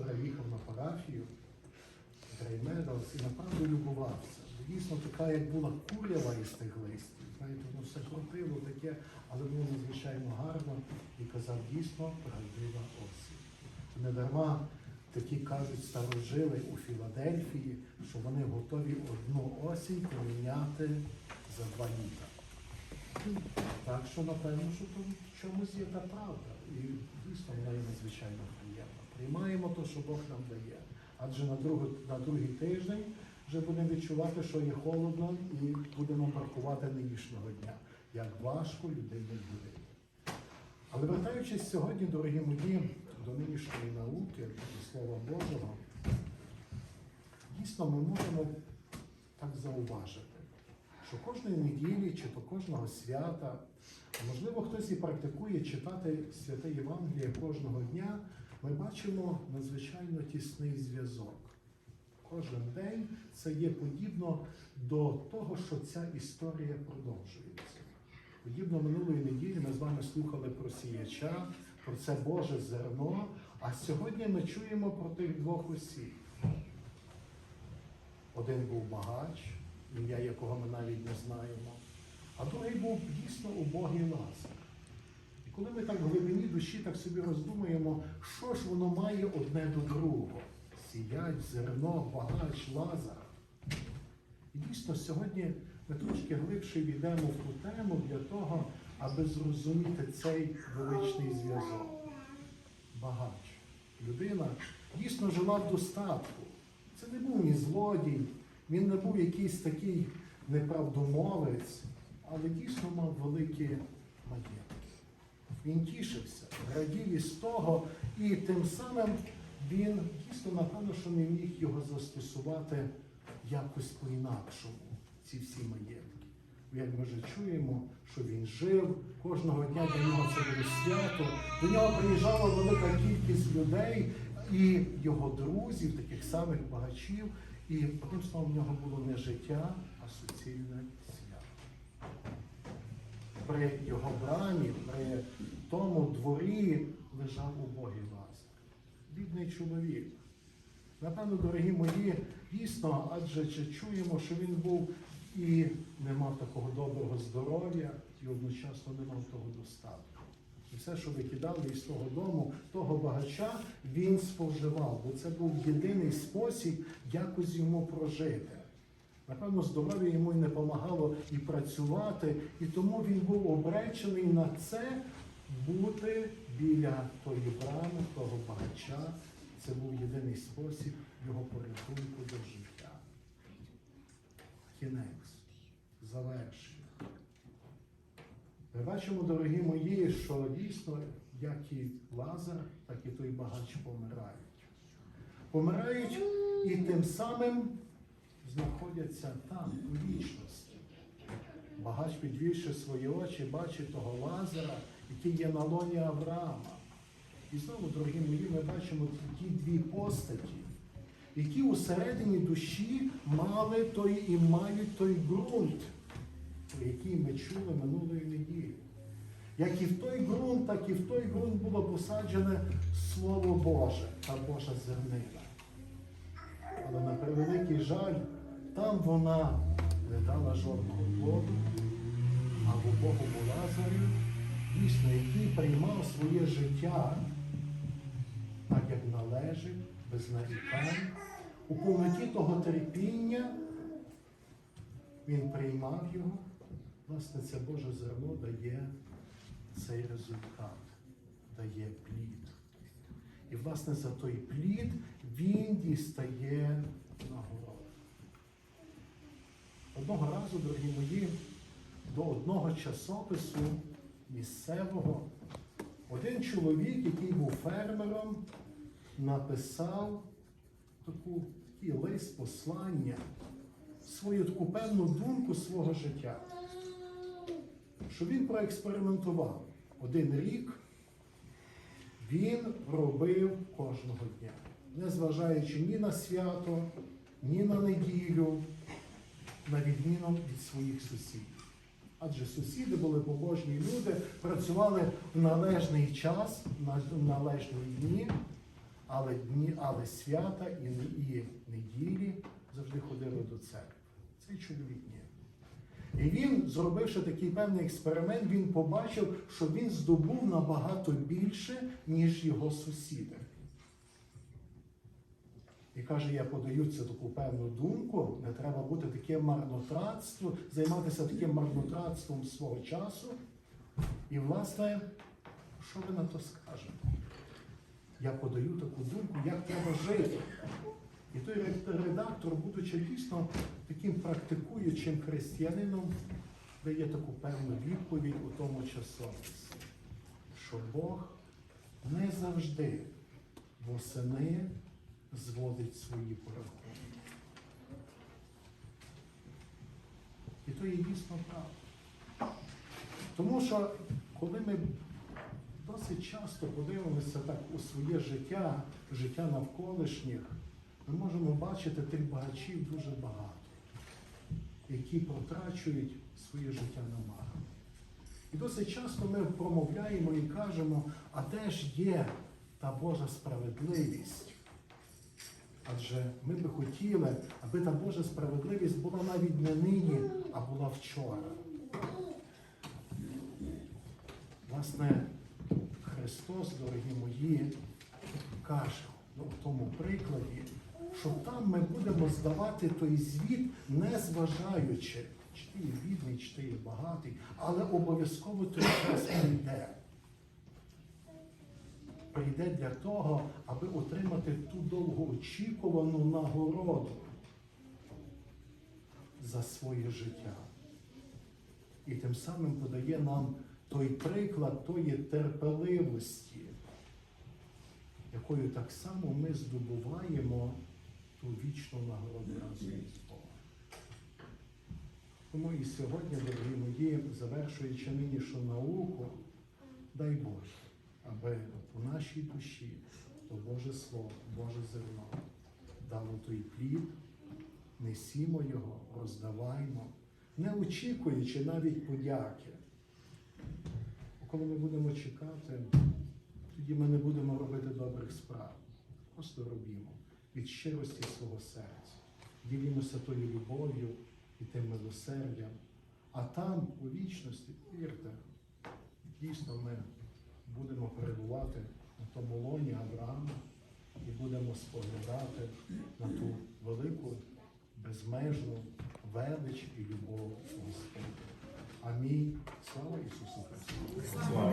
вчора їхав на парафію Греймедалс і направду любувався. Дійсно, така, як була курява із тих листів. Знаєте, воно все крутило таке, але було надзвичайно гарно і казав, дійсно правдива осінь. Не дарма такі кажуть старожили у Філадельфії, що вони готові одну осінь поміняти за два літа. Так що, напевно, що тут чомусь є та правда. І дійсно вона є надзвичайно приємна. Приймаємо те, що Бог нам дає. Адже на, другу, на другий тиждень вже будемо відчувати, що є холодно, і будемо маркувати нинішнього дня, як важко людині буде. Але вертаючись сьогодні, дорогі мої, до нинішньої науки, до Слова Божого, дійсно ми можемо так зауважити, що кожної неділі чи то кожного свята, можливо, хтось і практикує читати святе Євангеліє кожного дня, ми бачимо надзвичайно тісний зв'язок. Кожен день це є подібно до того, що ця історія продовжується. Подібно минулої неділі ми з вами слухали про сіяча, про це Боже зерно, а сьогодні ми чуємо про тих двох осіб. Один був багач, ім'я якого ми навіть не знаємо, а другий був дійсно убогий Лазар. Коли ми так в глибині душі так собі роздумуємо, що ж воно має одне до другого? Сіяч, зерно, багач, Лазар. І дійсно сьогодні ми трошки глибше війдемо в ту тему для того, аби зрозуміти цей величний зв'язок. Багач. Людина дійсно жила в достатку. Це не був ні злодій, він не був якийсь такий неправдомовець, але дійсно мав великі маєтки. Він тішився, радів із того, і тим самим він дійсно, напевно, що не міг його застосувати якось по-інакшому, ці всі маєтки. Як ми вже чуємо, що він жив, кожного дня для нього це було свято, до нього приїжджала велика кількість людей і його друзів, таких самих багачів, і одним словом, в нього було не життя, а суцільне. При його брамі, при тому дворі лежав убогий лазар. Бідний чоловік. Напевно, дорогі мої, дійсно, адже чуємо, що він був і не мав такого доброго здоров'я, і одночасно не мав того достатку. І все, що викидали із того дому, того багача, він споживав, бо це був єдиний спосіб якось йому прожити. Напевно, здоров'я йому й не допомагало і працювати, і тому він був обречений на це бути біля тої брами, того багача. Це був єдиний спосіб його порятунку до життя. Кінець, завершення. Ми бачимо, дорогі мої, що дійсно, як і Лазар, так і той багач помирають. Помирають і тим самим знаходяться там, у вічності. Багач, підвівши свої очі, бачить того Лазара, який є на лоні Авраама. І знову, дорогі мої, ми бачимо ті дві постаті, які усередині душі мали той і мають той ґрунт, про який ми чули минулої неділі. Як і в той ґрунт, так і в той ґрунт було посаджене Слово Боже та Божа зернина. Але на превеликий жаль, там вона не дала жодного плоду, а в убогому Лазарі, дійсно, який приймав своє життя, так як належить, без нарікань, у повноті того терпіння, він приймав його, власне, це Боже зерно дає цей результат, дає плід. І, власне, за той плід він дістає нагороду. Одного разу, дорогі мої, до одного часопису місцевого один чоловік, який був фермером, написав таку, такий лист послання, свою таку певну думку свого життя, що він проекспериментував. Один рік, він робив кожного дня, незважаючи ні на свято, ні на неділю, на відміну від своїх сусідів. Адже сусіди були побожні люди, працювали в належний час, на належні дні, але дні, але свята і неділі завжди ходили до церкви. Цей чоловік ні. І він, зробивши такий певний експеримент, він побачив, що він здобув набагато більше, ніж його сусіди. І каже, я подаю цю таку певну думку, не треба бути таким марнотратством, займатися таким марнотратством свого часу. І, власне, що ви на то скажете? Я подаю таку думку, як треба жити. І той редактор, будучи дійсно таким практикуючим християнином, дає таку певну відповідь у тому часописі, що Бог не завжди восени зводить свої порахунки. І то є дійсно правда. Тому що коли ми досить часто подивимося так у своє життя, життя навколишніх, ми можемо бачити тих багачів дуже багато, які протрачують своє життя на марно. І досить часто ми промовляємо і кажемо, а де ж є та Божа справедливість? Адже ми би хотіли, аби та Божа справедливість була навіть не нині, а була вчора. Власне, Христос, дорогі мої, каже ну, в тому прикладі, що там ми будемо здавати той звіт, не зважаючи, чи ти є бідний, чи ти є багатий, але обов'язково той час прийде. Прийде для того, аби отримати ту довгоочікувану нагороду за своє життя. І тим самим подає нам той приклад тої терпеливості, якою так само ми здобуваємо ту вічну нагороду разом з Богом. Тому і сьогодні, дорогі мої, завершуючи нинішню науку, дай Боже, аби у нашій душі то Боже Слово, Боже зерно дало той плід, несімо його, роздаваймо, не очікуючи навіть подяки. Коли ми будемо чекати, тоді ми не будемо робити добрих справ. Просто робімо від щирості свого серця. Ділімося тою любов'ю і тим милосердям. А там, у вічності, вірте, дійсно ми будемо перебувати на тому лоні Авраама і будемо споглядати на ту велику, безмежну велич і любов Господа. Амінь. Слава Ісусу Христу! Слава.